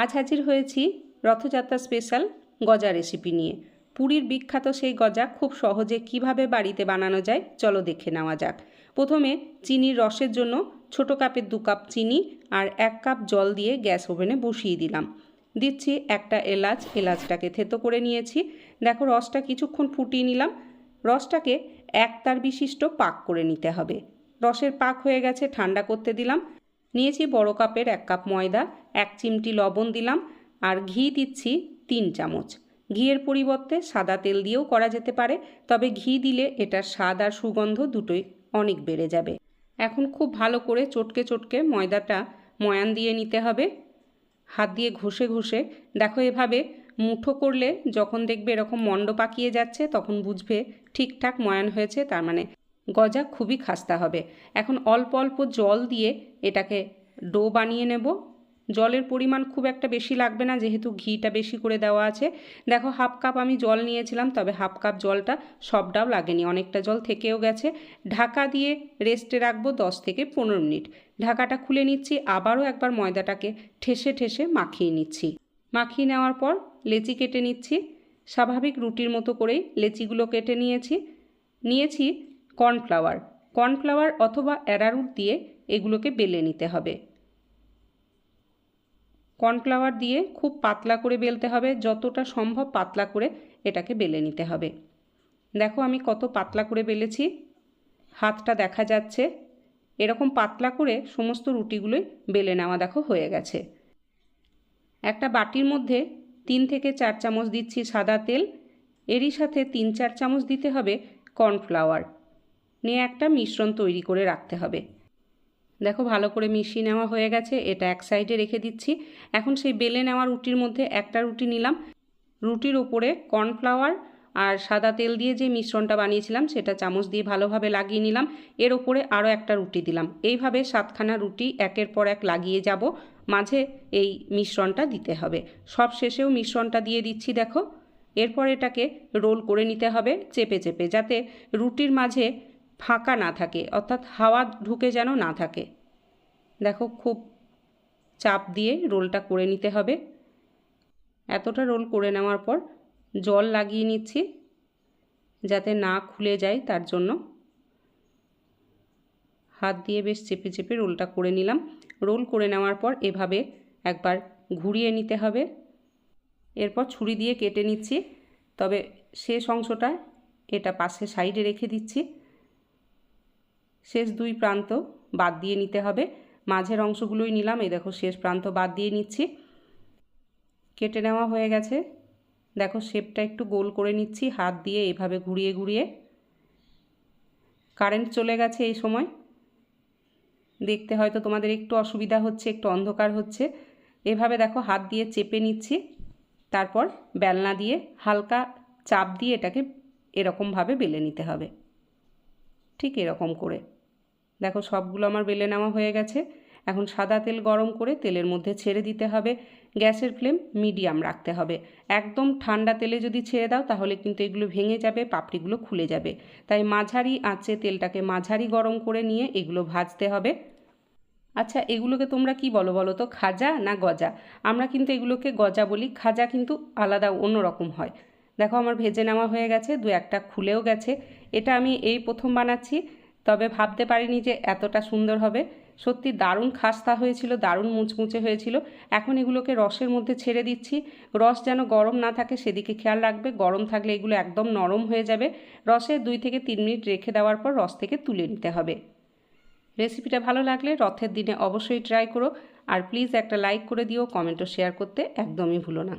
আজ হাজির হয়েছি রথযাত্রা স্পেশাল গজা রেসিপি নিয়ে। পুরীর বিখ্যাত সেই গজা খুব সহজে কীভাবে বাড়িতে বানানো যায় চলো দেখে নেওয়া যাক। প্রথমে চিনির রসের জন্য ছোট কাপের দু কাপ চিনি আর এক কাপ জল দিয়ে গ্যাস ওভেনে বসিয়ে দিলাম। দিচ্ছি একটা এলাচ, এলাচটাকে থেতো করে নিয়েছি। দেখো রসটা কিছুক্ষণ ফুটিয়ে নিলাম। রসটাকে এক তার বিশিষ্ট পাক করে নিতে হবে। রসের পাক হয়ে গেছে, ঠান্ডা করতে দিলাম। নিয়েছি বড় কাপের এক কাপ ময়দা এক চিমটি লবণ দিলাম আর ঘি দিচ্ছি তিন চামচ। ঘিয়ের পরিবর্তে সাদা তেল দিয়েও করা যেতে পারে, তবে ঘি দিলে এটার স্বাদ আর সুগন্ধ দুটোই অনেক বেড়ে যাবে। এখন খুব ভালো করে চটকে চটকে ময়দাটা ময়ান দিয়ে নিতে হবে। হাত দিয়ে ঘষে ঘষে, দেখো এভাবে মুঠো করলে যখন দেখবে এরকম মণ্ড পাকিয়ে যাচ্ছে, তখন বুঝবে ঠিকঠাক ময়ান হয়েছে, তার মানে গজা খুবই খাস্তা হবে। এখন অল্প অল্প জল দিয়ে এটাকে ডো বানিয়ে নেব। জলের পরিমাণ খুব একটা বেশি লাগবে না, যেহেতু ঘিটা বেশি করে দেওয়া আছে। দেখো, হাফ কাপ আমি জল নিয়েছিলাম, তবে হাফ কাপ জলটা সবটাও লাগেনি, অনেকটা জল থেকেও গেছে। ঢাকা দিয়ে রেস্টে রাখব দশ থেকে পনেরো মিনিট। ঢাকাটা খুলে নিচ্ছি, আবারও একবার ময়দাটাকে ঠেসে ঠেসে মাখিয়ে নিচ্ছি। মাখিয়ে নেওয়ার পর লেচি কেটে নিচ্ছি, স্বাভাবিক রুটির মতো করেই লেচিগুলো কেটে নিয়েছি। নিয়েছি কর্নফ্লাওয়ার। কর্নফ্লাওয়ার অথবা অ্যারারুট দিয়ে এগুলোকে বেলে নিতে হবে। কর্নফ্লাওয়ার দিয়ে খুব পাতলা করে বেলতে হবে, যতটা সম্ভব পাতলা করে এটাকে বেলে নিতে হবে। দেখো আমি কত পাতলা করে বেলেছি, হাতটা দেখা যাচ্ছে। এরকম পাতলা করে সমস্ত রুটিগুলোই বেলে নেওয়া দেখো হয়ে গেছে। একটা বাটির মধ্যে তিন থেকে চার চামচ দিচ্ছি সাদা তেল, এরই সাথে তিন চার চামচ দিতে হবে কর্নফ্লাওয়ার। নিয়ে একটা মিশ্রণ তৈরি করে রাখতে হবে। দেখো ভালো করে মিশিয়ে নেওয়া হয়ে গেছে, এটা এক সাইডে রেখে দিচ্ছি। এখন সেই বেলে নেওয়া রুটির মধ্যে একটা রুটি নিলাম। রুটির ওপরে কর্নফ্লাওয়ার আর সাদা তেল দিয়ে যে মিশ্রণটা বানিয়েছিলাম, সেটা চামচ দিয়ে ভালোভাবে লাগিয়ে নিলাম। এর ওপরে আরও একটা রুটি দিলাম। এইভাবে সাতখানা রুটি একের পর এক লাগিয়ে যাব, মাঝে এই মিশ্রণটা দিতে হবে। সব শেষেও মিশ্রণটা দিয়ে দিচ্ছি, দেখো। এরপর এটাকে রোল করে নিতে হবে চেপে চেপে, যাতে রুটির মাঝে ফাঁকা না থাকে, অর্থাৎ হাওয়া ঢুকে যেন না থাকে। দেখো, খুব চাপ দিয়ে রোলটা করে নিতে হবে। এতটা রোল করে নেওয়ার পর জল লাগিয়ে নিচ্ছি, যাতে না খুলে যায় তার জন্য। হাত দিয়ে বেশ চেপে চেপে রোলটা করে নিলাম। রোল করে নেওয়ার পর এভাবে একবার ঘুরিয়ে নিতে হবে। এরপর ছুরি দিয়ে কেটে নিচ্ছি, তবে শেষ অংশটা এটা পাশে সাইডে রেখে দিচ্ছি। শেষ দুই প্রান্ত বাদ দিয়ে নিতে হবে। মাঝের অংশগুলোই নিলাম। এই দেখো, শেষ প্রান্ত বাদ দিয়ে নিচ্ছি। কেটে নেওয়া হয়ে গেছে। দেখো, শেপটা একটু গোল করে নিচ্ছি, হাত দিয়ে এভাবে ঘুরিয়ে ঘুরিয়ে। কারেন্ট চলে গেছে এই সময়। দেখতে হয়তো তোমাদের একটু অসুবিধা হচ্ছে, একটু অন্ধকার হচ্ছে। এভাবে দেখো, হাত দিয়ে চেপে নিচ্ছি। তারপর বেলনা দিয়ে হালকা চাপ দিয়ে এটাকে এরকমভাবে বেলে নিতে হবে। ঠিক এরকম করে। দেখো সবগুলো আমার বেলে নেওয়া হয়ে গেছে। এখন সাদা তেল গরম করে তেলের মধ্যে ছেড়ে দিতে হবে। গ্যাসের ফ্লেম মিডিয়াম রাখতে হবে। একদম ঠান্ডা তেলে যদি ছেড়ে দাও তাহলে কিন্তু এগুলো ভেঙে যাবে, পাপড়িগুলো খুলে যাবে। তাই মাঝারি আঁচে তেলটাকে মাঝারি গরম করে নিয়ে এগুলো ভাজতে হবে। আচ্ছা এগুলোকে তোমরা কি বলো বলো তো, খাজা না গজা? আমরা কিন্তু এগুলোকে গজা বলি। খাজা কিন্তু আলাদা অন্য রকম হয়। দেখো আমার ভেজে নেওয়া হয়ে গেছে, দু একটা খুলেও গেছে। এটা আমি এই প্রথম বানাচ্ছি, তবে ভাবতে পারিনি যে এতটা সুন্দর হবে। সত্যি দারুণ খাস্তা হয়েছিল, দারুণ মুচমুচে হয়েছিল। এখন এগুলোকে রসের মধ্যে ছেড়ে দিচ্ছি। রস যেন গরম না থাকে, সেদিকে খেয়াল রাখবে। গরম থাকলে এগুলো একদম নরম হয়ে যাবে। রসে দুই থেকে তিন মিনিট রেখে দেওয়ার পর রস থেকে তুলে নিতে হবে। রেসিপিটা ভালো লাগলে রথের দিনে অবশ্যই ট্রাই করো। আর প্লিজ একটা লাইক করে দিও কমেন্টও শেয়ার করতে একদমই ভুলো না।